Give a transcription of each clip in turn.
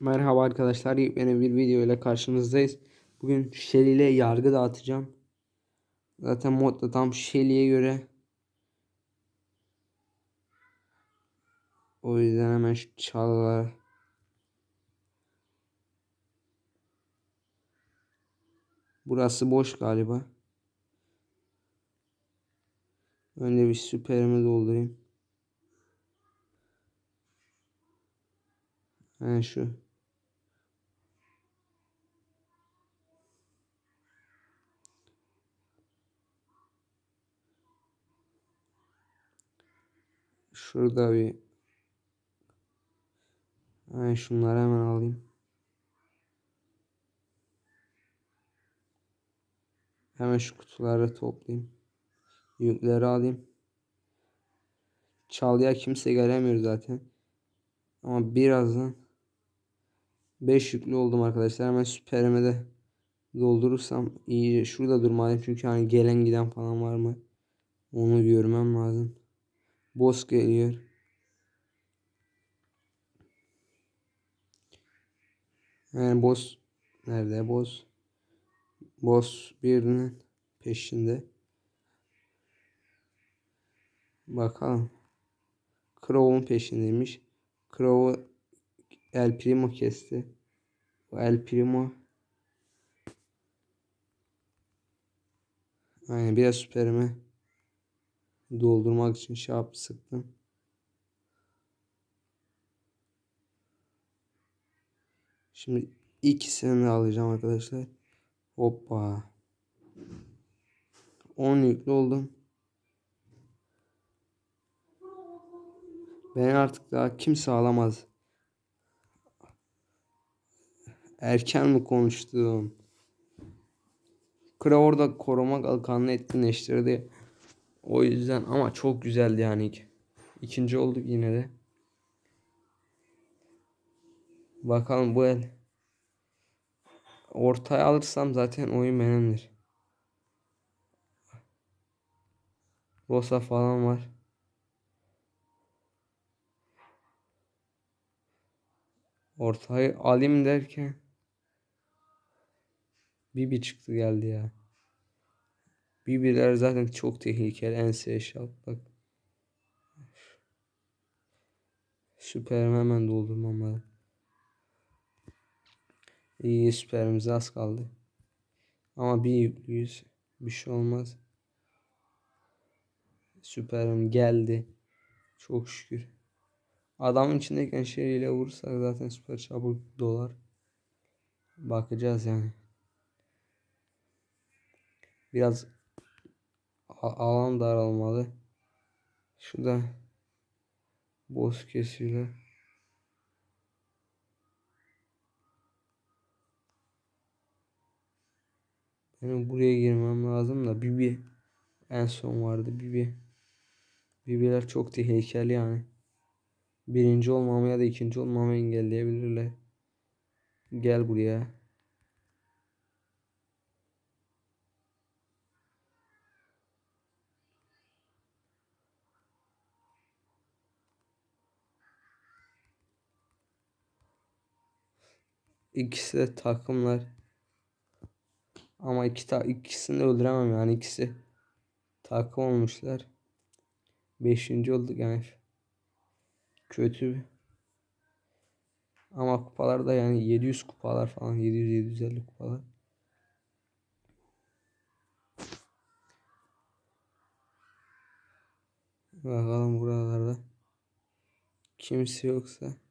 Merhaba arkadaşlar, yeni bir video ile karşınızdayız. Bugün Shelly ile yargı dağıtacağım. Zaten mod da tam Shelly'e göre. O yüzden hemen şu çalılar. Burası boş galiba. Önce bir süperimi doldurayım. Yani şu. Şurada bir yani şunları hemen alayım. Hemen şu kutuları toplayayım. Yükleri alayım. Çalıya kimse gelemiyor zaten. Ama birazdan 5 yüklü oldum arkadaşlar. Hemen süperime de doldurursam iyi. Şurada durmalıyım çünkü hani gelen giden falan var mı? Onu görmem lazım. Boss geliyor. Yani boss nerede boss? Boss birinin peşinde. Bakalım. Crow'un peşindeymiş. Crow'u El Primo kesti. El Primo Aynen biraz süperimi doldurmak için şey yap sıktım. Şimdi ikisini alacağım arkadaşlar. Hoppa. 10 yüklü oldum. Beni artık daha kimse alamaz. Erken mi konuştum? Kra orada koruma kalkanını etkinleştirdi. O yüzden ama çok güzeldi yani. İkinci olduk yine de. Bakalım bu el. Ortaya alırsam zaten oyun benimdir. Rosa falan var. Ortayı alayım derken Bibi çıktı geldi ya. Bibiler zaten çok tehlikeli. Ense şap bak. Süperimi hemen doldurmam lazım. İyi süperimiz az kaldı. Ama bir yüklüyüz. Bir şey olmaz. Süperim geldi. Çok şükür. Adamın içindeyken şeyle vurursak zaten süper çabuk dolar. Bakacağız yani. Biraz alan daralmalı. Şurada boz kesiyorlar. Benim buraya girmem lazım da Bibi en son vardı Bibi. Bibiler çok tehlikeli yani. Birinci olmamı ya da ikinci olmamı engelleyebilirler. Gel buraya. İkisi de takımlar. Ama iki ta ikisini de öldüremem yani ikisi takım olmuşlar. Beşinci olduk yani. Kötü. Ama kupalar da yani 700 kupalar falan 700-750 kupalar. Bakalım buralarda kimse yoksa.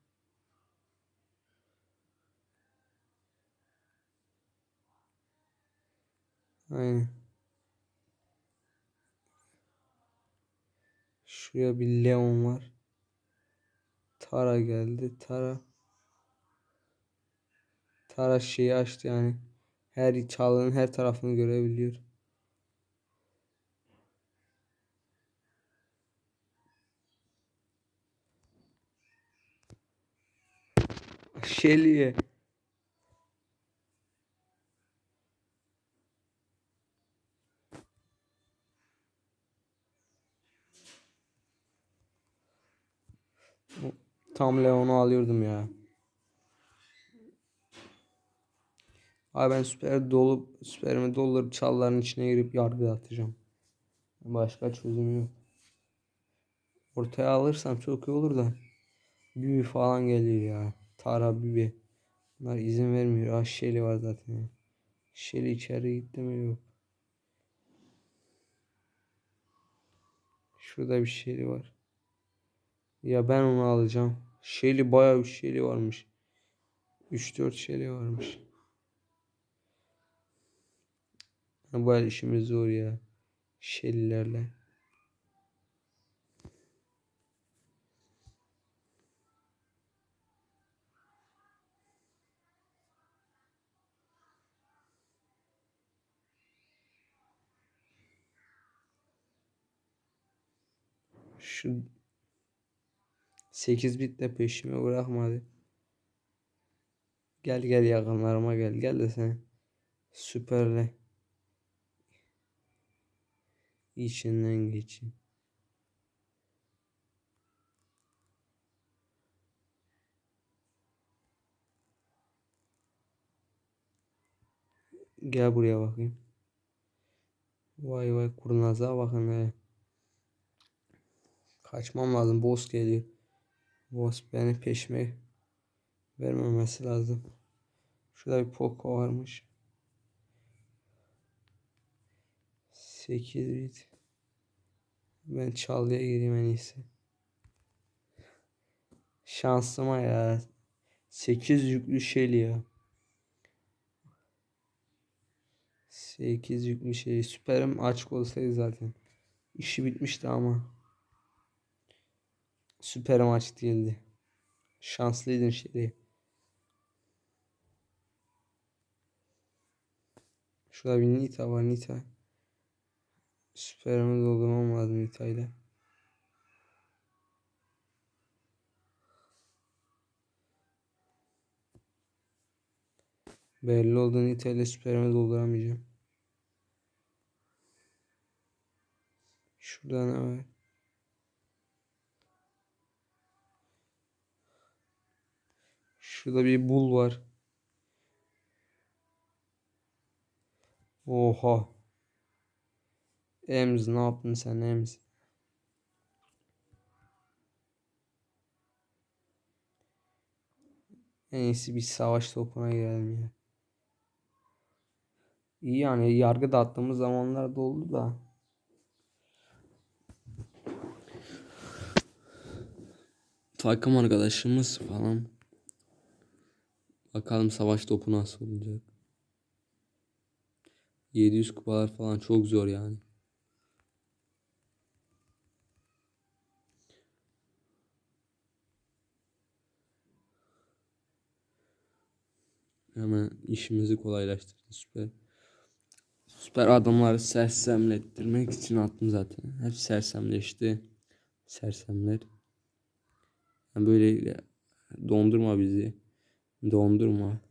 Aynen. Şuraya bir Leon var. Tara geldi. Tara. Tara şeyi açtı yani. Her çalının her tarafını görebiliyor. Shelly'e. Tam Leon'u alıyordum ya. Abi ben süper dolu süperimi doldurup çalların içine girip yargı atacağım. Başka çözüm yok. Ortaya alırsam çok iyi olur da. Bibi falan geliyor ya. Tara Bibi. Bunlar izin vermiyor. Ah Shelly var zaten. Shelly içeri gitti mi yok. Şurada bir Shelly var. Ya ben onu alacağım. Shelly bayağı bir Shelly varmış. 3-4 Shelly varmış. Bu işimiz zor ya. Shelly'lerle. Şu 8 bitle peşime bırakmadı. Gel gel yakınlarıma gel. Gel de sen süperle içinden geçin. Gel buraya bakayım. Vay vay kurnaza bakın he. Kaçmam lazım. Boss geliyor. Boss beni peşime vermemesi lazım. Şurada bir Poco varmış. 8 bit. Ben çalıya gireyim en iyisi. Şansıma ya. 8 yüklü Shelly ya. 8 yüklü Shelly. Süperim açık olsaydı zaten. İşi bitmişti ama. Süperim açık değildi. Şanslıydın Shelly. Şurada bir Nita var Nita. Süperimi doldurmam lazım Nita ile. Belli oldu Nita ile süperimi dolduramayacağım. Şurada ne var? Şurada bir bul var. Oha. Ems ne yaptın sen Ems? En iyisi bir savaş topuna girelim ya. İyi yani yargı dağıttığımız zamanlar da oldu da. Takım arkadaşımız falan. Bakalım savaş topu nasıl olacak. 700 kupalar falan çok zor yani. Hemen işimizi kolaylaştırdı süper. Süper adamları sersemlettirmek için attım zaten. Hep sersemleşti. Sersemler. Yani böyle dondurma bizi. Dondurma.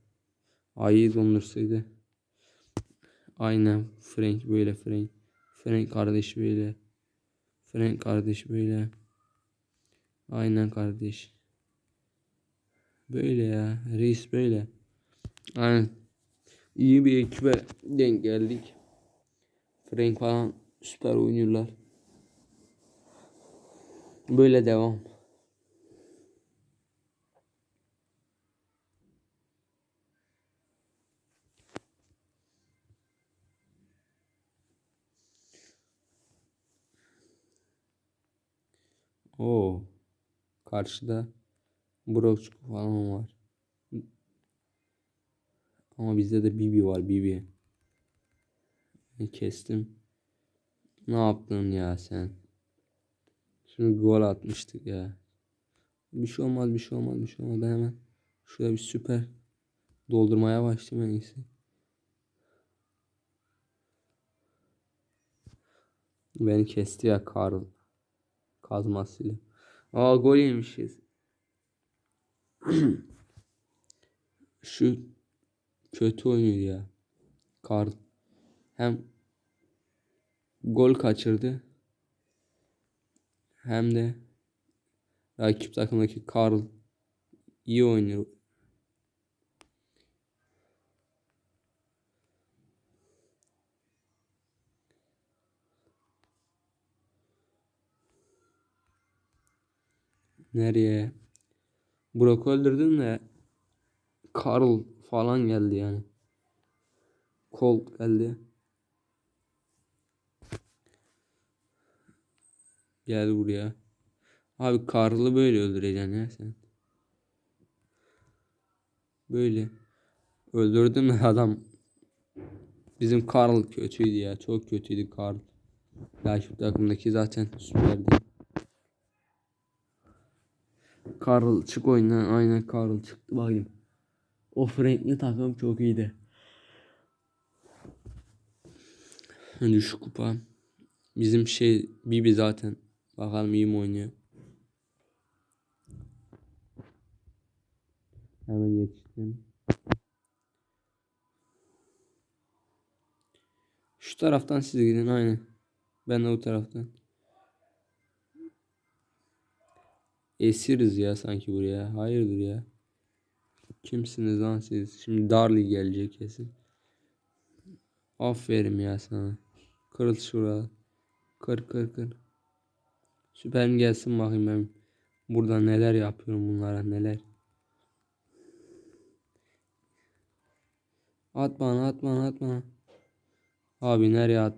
Ayı dondursaydı. Aynen Frank böyle Frank. Frank kardeş böyle. Frank kardeş böyle. Aynen kardeş. Böyle ya. Reis böyle. Aynen. İyi bir ekibe denk geldik. Frank falan süper oynuyorlar. Böyle devam. Oo. Karşıda Brock falan var. Ama bizde de Bibi var Bibi. Kestim. Ne yaptın ya sen? Şimdi gol atmıştık ya. Bir şey olmaz bir şey olmaz bir şey olmaz. Ben hemen şurada bir süper doldurmaya başlayayım en iyisi. Beni kesti ya Karl kazmasıyla. Aa gol yemişiz. Şu kötü oynuyor ya. Karl. Hem gol kaçırdı. Hem de rakip takımdaki Karl iyi oynuyor. Nereye? Brock'u öldürdün de Carl falan geldi yani. Colt geldi. Gel buraya. Abi Carl'ı böyle öldüreceksin ya sen. Böyle. Öldürdün mü adam? Bizim Carl kötüydü ya. Çok kötüydü Carl. Rakip takımdaki zaten süperdi. Carl çık oyundan. Aynen Carl çıktı bakayım. O Frank'li takım çok iyiydi. Önce şu kupa. Bizim şey Bibi zaten. Bakalım iyi mi oynuyor. Hemen yetiştim. Şu taraftan siz gidin aynı. Ben de o taraftan. Esiriz ya sanki buraya. Hayırdır ya. Kimsiniz lan siz? Şimdi Darly gelecek kesin. Aferin ya sana. Kırıl şuraya. Kır kır kır. Süper gelsin bakayım ben. Burada neler yapıyorum bunlara neler. At bana at bana at bana. Abi nereye at?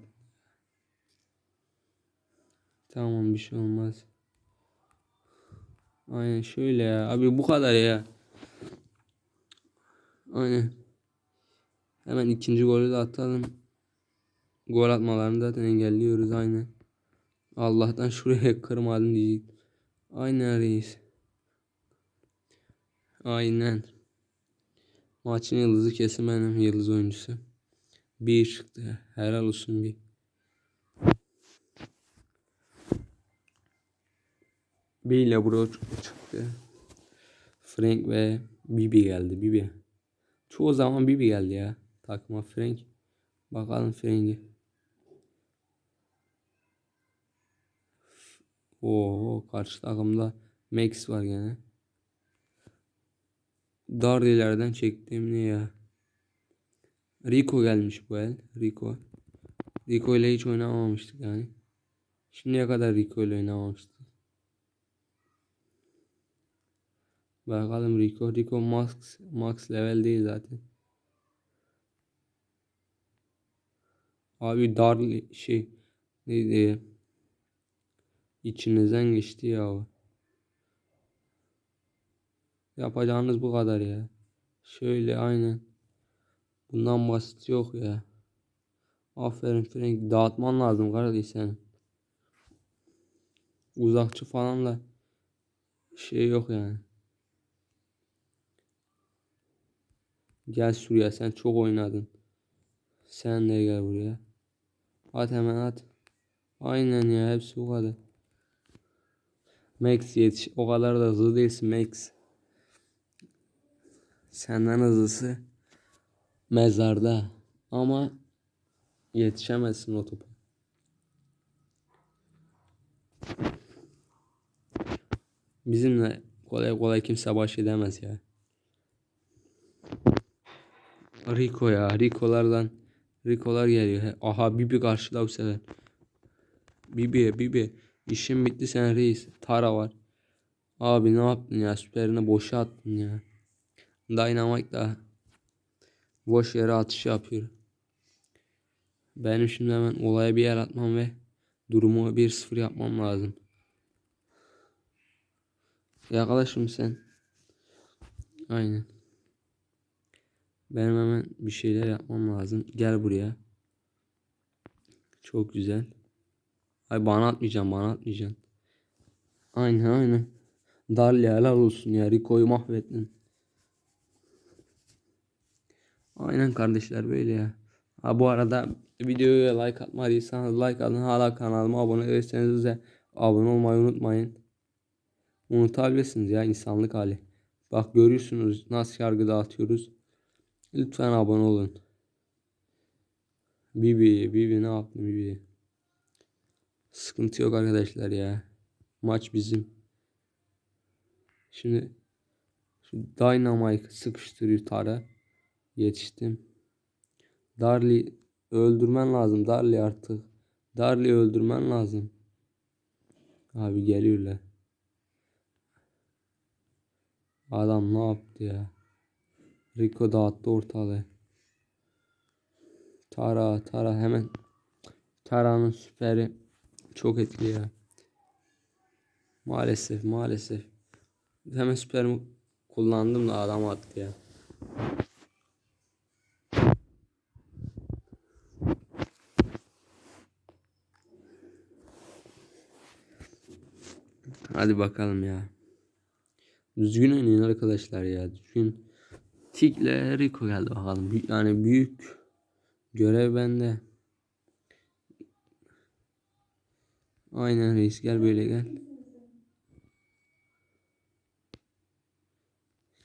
Tamam bir şey olmaz. Aynen şöyle ya. Abi bu kadar ya. Aynen. Hemen ikinci golü de atalım. Gol atmalarını zaten engelliyoruz aynen. Allah'tan şuraya kırmadım diyecek. Aynen reis. Aynen. Maçın yıldızı kesin benim yıldız oyuncusu. Bir çıktı. Helal olsun bir. İle bro çıktı. Frank ve Bibi geldi. Bibi. Çoğu zaman Bibi geldi ya. Takma Frank. Bakalım Frank'i. Oo karşı takımda Max var gene. Dardilerden çektiğim ne ya? Rico gelmiş bu el. Rico. Rico ile hiç oynamamıştık yani. Şimdiye kadar Rico ile oynamamıştık. Bakalım Rico. Rico max, max level değil zaten. Abi Darli şey neydi? İçinizden geçti ya. Yapacağınız bu kadar ya. Şöyle aynen. Bundan basit yok ya. Aferin Frank. Dağıtman lazım kardeş sen. Uzakçı falan da şey yok yani. Gel şuraya sen çok oynadın. Sen de gel buraya. At hemen at. Aynen ya hepsi bu kadar. Max yetiş. O kadar da hızlı değilsin Max. Senden hızlısı mezarda. Ama yetişemezsin o topa. Bizimle kolay kolay kimse baş edemez ya. Rico ya. Rico'lardan Rico'lar geliyor. Aha Bibi karşıda bu sefer. Bibi Bibi. İşin bitti sen reis. Tara var. Abi ne yaptın ya? Süperini boşa attın ya. Dynamite da boş yere atış yapıyor. Benim şimdi hemen olaya bir yer atmam ve durumu 1-0 yapmam lazım. Yakala sen. Aynen. Benim hemen bir şeyler yapmam lazım. Gel buraya. Çok güzel. Ay bana atmayacaksın bana atmayacaksın. Aynen aynen. Darlia helal olsun ya. Rico'yu mahvettin. Aynen kardeşler böyle ya. Ha bu arada videoya like atmadıysanız like atın. Hala kanalıma abone değilseniz de abone olmayı unutmayın. Unutabilirsiniz ya insanlık hali. Bak görüyorsunuz nasıl yargı dağıtıyoruz. Lütfen abone olun. Bibi, Bibi ne yaptın Bibi? Sıkıntı yok arkadaşlar ya. Maç bizim. Şimdi şu Dynamite sıkıştırıyor Tara. Yetiştim. Darly öldürmen lazım. Darly artık. Darly öldürmen lazım. Abi geliyorlar. Adam ne yaptı ya? Rico dağıttı ortalığı. Tara Tara hemen Tara'nın süperi çok etkili ya. Maalesef maalesef. Hemen süperimi kullandım da adam attı ya. Hadi bakalım ya. Düzgün oynayın arkadaşlar ya. Düzgün. Tikle Rico geldi bakalım. Yani büyük görev bende. Aynen reis gel böyle gel.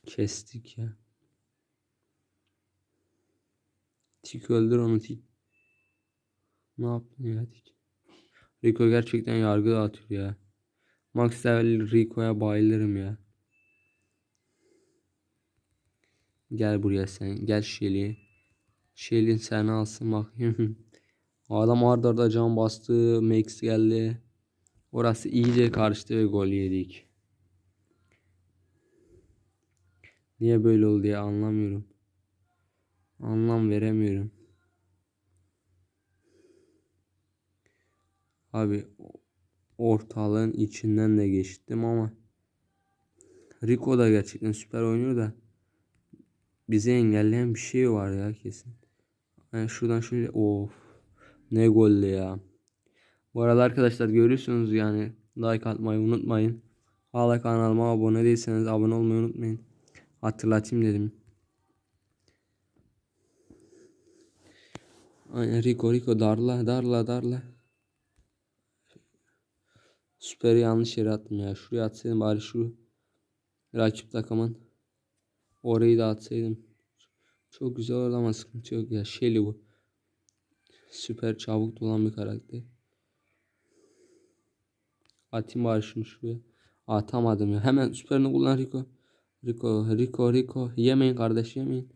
Kestik ya. Tik öldür onu tik. Ne yaptın ya tik? Rico gerçekten yargı dağıtıyor ya. Max level Rico'ya bayılırım ya. Gel buraya sen. Gel Shelly. Shelly'in seni alsın bakayım. Adam arda arda can bastı. Max geldi. Orası iyice karıştı ve gol yedik. Niye böyle oldu ya anlamıyorum. Anlam veremiyorum. Abi ortalığın içinden de geçtim ama Rico da gerçekten süper oynuyor da bizi engelleyen bir şey var ya kesin. Yani şuradan şöyle of ne golle ya. Bu arada arkadaşlar görüyorsunuz yani like atmayı unutmayın. Hala kanalıma abone değilseniz abone olmayı unutmayın. Hatırlatayım dedim. Aynen Rico Rico darla darla darla. Süperi yanlış yere attım ya. Şuraya atsaydım bari şu rakip takımın orayı da atsaydım. Çok güzel oldu ama sıkıntı yok ya. Shelly bu. Süper çabuk dolan bir karakter. Atayım bari şunu şuraya. Atamadım ya. Hemen süperini kullan Rico. Rico, Rico, Rico. Yemeyin kardeş yemeyin.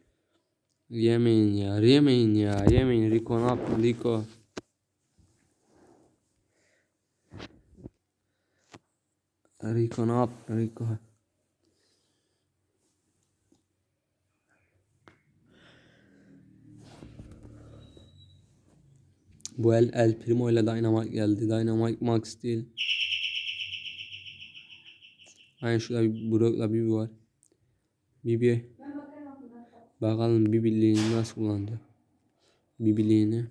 Yemeyin ya. Yemeyin ya. Yemeyin. Rico ne yaptın Rico? Rico ne yaptın Rico? Bu el El Primo ile Dynamite geldi. Dynamite Max değil. Aynen şurada bir Brock'la Bibi var. Bibi. Bakalım Bibi'liğini nasıl kullandı. Bibi'liğini.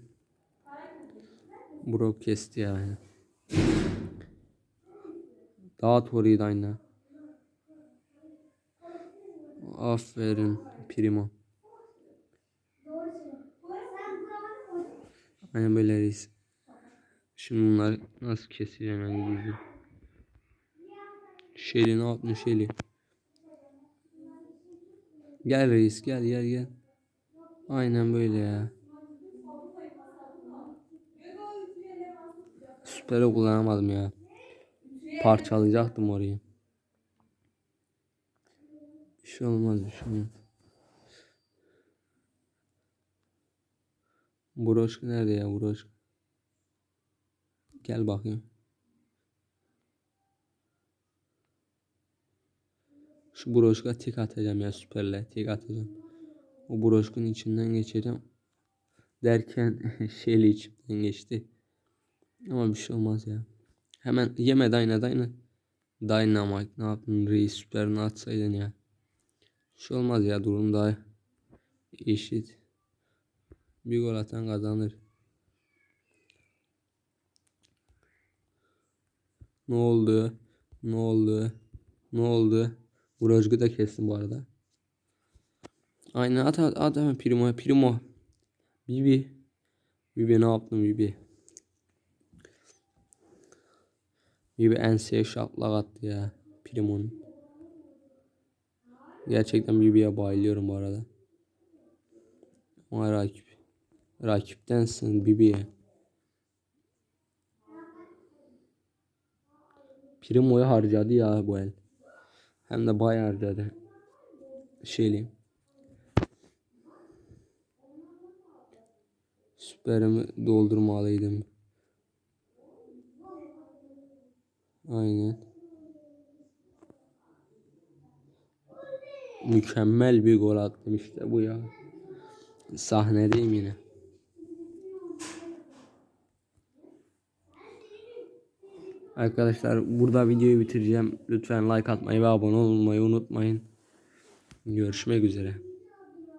Brock kesti yani. Dağıt orayı da aynı. Aferin Primo. Aynen böyle reis. Şimdi bunları nasıl keseceğim ben gizli. Şeli ne yaptın Şeli? Gel reis gel gel gel. Aynen böyle ya. Süperi kullanamadım ya. Parçalayacaktım orayı. Bir şey olmaz bir şey olmaz. Broşka nerede ya broşka? Gel bakayım. Şu broşka tek atacağım ya süperle tek atacağım. O broşkun içinden geçeceğim. Derken şeyli içimden geçti. Ama bir şey olmaz ya. Hemen yeme Dyna Dyna. Dynamite ne yaptın reis süperini atsaydın ya. Bir şey olmaz ya durum daha eşit. Bir gol atan kazanır. Ne oldu? Ne oldu? Ne oldu? Burajgı da kestim bu arada. Aynen at at at hemen Primo Primo. Bibi. Bibi ne yaptın Bibi? Bibi enseye şaplak attı ya. Primo'nun. Gerçekten Bibi'ye bayılıyorum bu arada. Ama rakip. Rakiptensin Bibi'ye. Primo'yu harcadı ya bu el. Hem de bayağı harcadı. Şeyli. Süperimi doldurmalıydım. Aynen. Mükemmel bir gol attım işte bu ya. Sahnedeyim yine. Arkadaşlar burada videoyu bitireceğim. Lütfen like atmayı ve abone olmayı unutmayın. Görüşmek üzere.